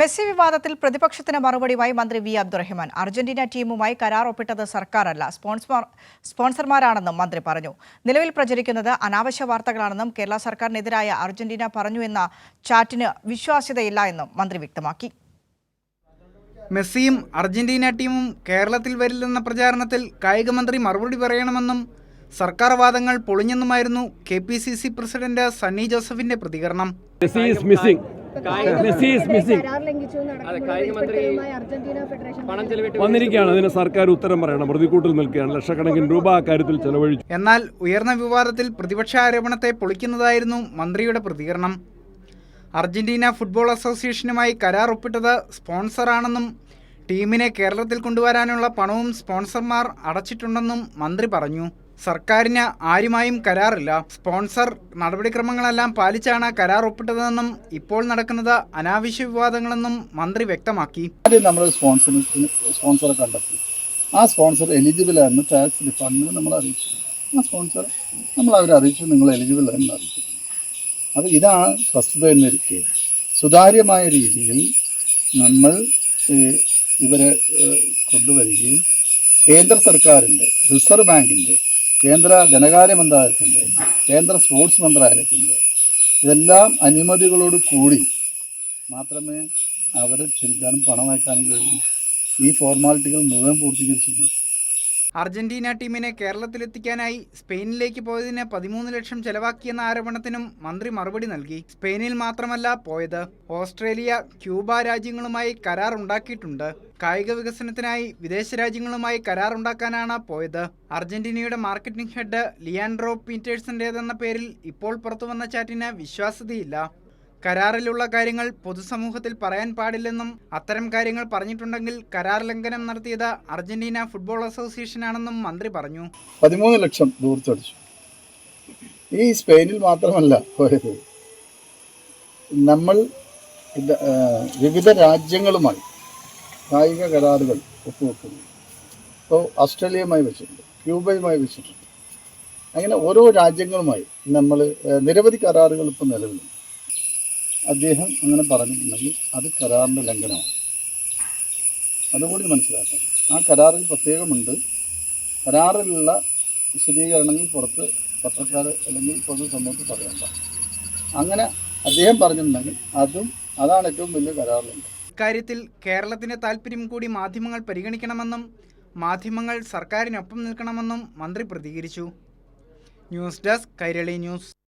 Messi വിവാദത്തിൽ പ്രതിപക്ഷത്തിന് മറുപടിയുമായി മന്ത്രി വി അബ്ദുറഹ്മാൻ. അർജന്റീന ടീമുമായി കരാർ ഒപ്പിട്ടത് സർക്കാരല്ല. സ്പോൺസർമാരാണെന്നും മന്ത്രി പറഞ്ഞു. നിലവിൽ പ്രചരിക്കുന്നത് അനാവശ്യ വാർത്തകളാണെന്നും കേരള സർക്കാരിനെതിരായ അർജന്റീന പറഞ്ഞു എന്ന ചാറ്റിന് വിശ്വാസ്യതയില്ല എന്നും മന്ത്രി വ്യക്തമാക്കി. മെസ്സിയും അർജന്റീന ടീമും കേരളത്തിൽ വരില്ലെന്ന പ്രചാരണത്തിൽ കായികമന്ത്രി മറുപടി പറയണമെന്നും സർക്കാർ വാദങ്ങൾ പൊളിഞ്ഞെന്നുമായിരുന്നു K P C C president Sunny ജോസഫിന്റെ പ്രതികരണം. വന്നിരിക്കുകയാണ്. അതിന് സർക്കാർ ഉത്തരം പറയണം. പ്രതികൂട്ടിൽ നിൽക്കുകയാണ്. ലക്ഷക്കണക്കിന് രൂപ അക്കാര്യത്തിൽ ചെലവഴിച്ചു. എന്നാൽ ഉയർന്ന വിവാദത്തിൽ പ്രതിപക്ഷ ആരോപണത്തെ പൊളിക്കുന്നതായിരുന്നു മന്ത്രിയുടെ പ്രതികരണം. അർജന്റീന ഫുട്ബോൾ അസോസിയേഷനുമായി കരാർ ഒപ്പിട്ടത് സ്പോൺസറാണെന്നും ടീമിനെ കേരളത്തിൽ കൊണ്ടുവരാനുള്ള പണവും സ്പോൺസർമാർ അടച്ചിട്ടുണ്ടെന്നും മന്ത്രി പറഞ്ഞു. സർക്കാരിന് ആരുമായും കരാറില്ല. സ്പോൺസർ നടപടിക്രമങ്ങളെല്ലാം പാലിച്ചാണ് കരാർ ഒപ്പിട്ടതെന്നും ഇപ്പോൾ നടക്കുന്നത് അനാവശ്യ വിവാദങ്ങളെന്നും മന്ത്രി വ്യക്തമാക്കി. ആദ്യം നമ്മൾ സ്പോൺസറിന് സ്പോൺസറെ കണ്ടെത്തി. ആ സ്പോൺസർ എലിജിബിൾ ആയിരുന്നു. ടാക്സ് ഡിപ്പാർട്ട്മെന്റ് നമ്മൾ അറിയിച്ചു ആ സ്പോൺസർ നമ്മൾ അവരെ അറിയിച്ചു. നിങ്ങൾ എലിജിബിൾ ആയിരുന്നു അറിയിച്ചു. അപ്പോൾ ഇതാണ് വസ്തുത എന്നിരിക്കെ സുതാര്യമായ രീതിയിൽ നമ്മൾ ഇവരെ കൊണ്ടുവരികയും കേന്ദ്ര സർക്കാരിന്റെ റിസർവ് ബാങ്കിന്റെ കേന്ദ്ര ധനകാര്യ മന്ത്രാലയത്തിന്റെ കേന്ദ്ര സ്പോർട്സ് മന്ത്രാലയത്തിന്റെ ഇതെല്ലാം അനുമതികളോട് കൂടി മാത്രമേ അവരെ ക്ഷണിക്കാനും പണം അയക്കാനും കഴിയൂ. ഈ ഫോർമാലിറ്റികൾ മുഴുവൻ പൂർത്തീകരിച്ചിട്ടുണ്ട്. അർജന്റീന ടീമിനെ കേരളത്തിലെത്തിക്കാനായി സ്പെയിനിലേക്ക് പോയതിന് പതിമൂന്ന് ലക്ഷം ചെലവാക്കിയെന്ന ആരോപണത്തിനും മന്ത്രി മറുപടി നൽകി. സ്പെയിനിൽ മാത്രമല്ല പോയത്. ഓസ്ട്രേലിയ ക്യൂബ രാജ്യങ്ങളുമായി കരാർ ഉണ്ടാക്കിയിട്ടുണ്ട്. കായിക വികസനത്തിനായി വിദേശ രാജ്യങ്ങളുമായി കരാർ ഉണ്ടാക്കാനാണ് പോയത്. അർജന്റീനയുടെ മാർക്കറ്റിംഗ് ഹെഡ് ലിയാൻഡ്രോ പീറ്റേഴ്സന്റേതെന്ന പേരിൽ ഇപ്പോൾ പുറത്തുവന്ന ചാറ്റിന് വിശ്വാസ്യതയില്ല. കരാറിലുള്ള കാര്യങ്ങൾ പൊതുസമൂഹത്തിൽ പറയാൻ പാടില്ലെന്നും അത്തരം കാര്യങ്ങൾ പറഞ്ഞിട്ടുണ്ടെങ്കിൽ കരാർ ലംഘനം നടത്തിയത് അർജന്റീന ഫുട്ബോൾ അസോസിയേഷനാണെന്നും മന്ത്രി പറഞ്ഞു. പതിമൂന്ന് ലക്ഷം ദൂർത്തടിച്ചു ഈ സ്പെയിനിൽ മാത്രമല്ല പോയത്. നമ്മൾ വിവിധ രാജ്യങ്ങളുമായി കായിക കരാറുകൾ ഒപ്പുവെക്കുന്നു. ഇപ്പോൾ ഓസ്ട്രേലിയയുമായി വെച്ചിട്ടുണ്ട് ക്യൂബയുമായി വെച്ചിട്ടുണ്ട്. അങ്ങനെ ഓരോ രാജ്യങ്ങളുമായി നമ്മൾ നിരവധി കരാറുകൾ ഇപ്പോൾ നിലവിലുണ്ട്. അദ്ദേഹം അങ്ങനെ പറഞ്ഞിട്ടുണ്ടെങ്കിൽ അത് കരാറിന്റെ ലംഘനമാണ്. അതുകൂടി മനസ്സിലാക്കാം. ആ കരാറിൽ പ്രത്യേകമുണ്ട്. കരാറിലുള്ള വിശദീകരണങ്ങൾ പുറത്ത് പത്രക്കാർ അല്ലെങ്കിൽ പൊതു സമൂഹത്തിൽ പറയണ്ട അങ്ങനെ അദ്ദേഹം പറഞ്ഞിട്ടുണ്ടെങ്കിൽ അതും അതാണ് ഏറ്റവും വലിയ കരാറിലുണ്ട്. ഇക്കാര്യത്തിൽ കേരളത്തിന്റെ താല്പര്യം കൂടി മാധ്യമങ്ങൾ പരിഗണിക്കണമെന്നും മാധ്യമങ്ങൾ സർക്കാരിനൊപ്പം നിൽക്കണമെന്നും മന്ത്രി പ്രതികരിച്ചു. News desk Kairali news.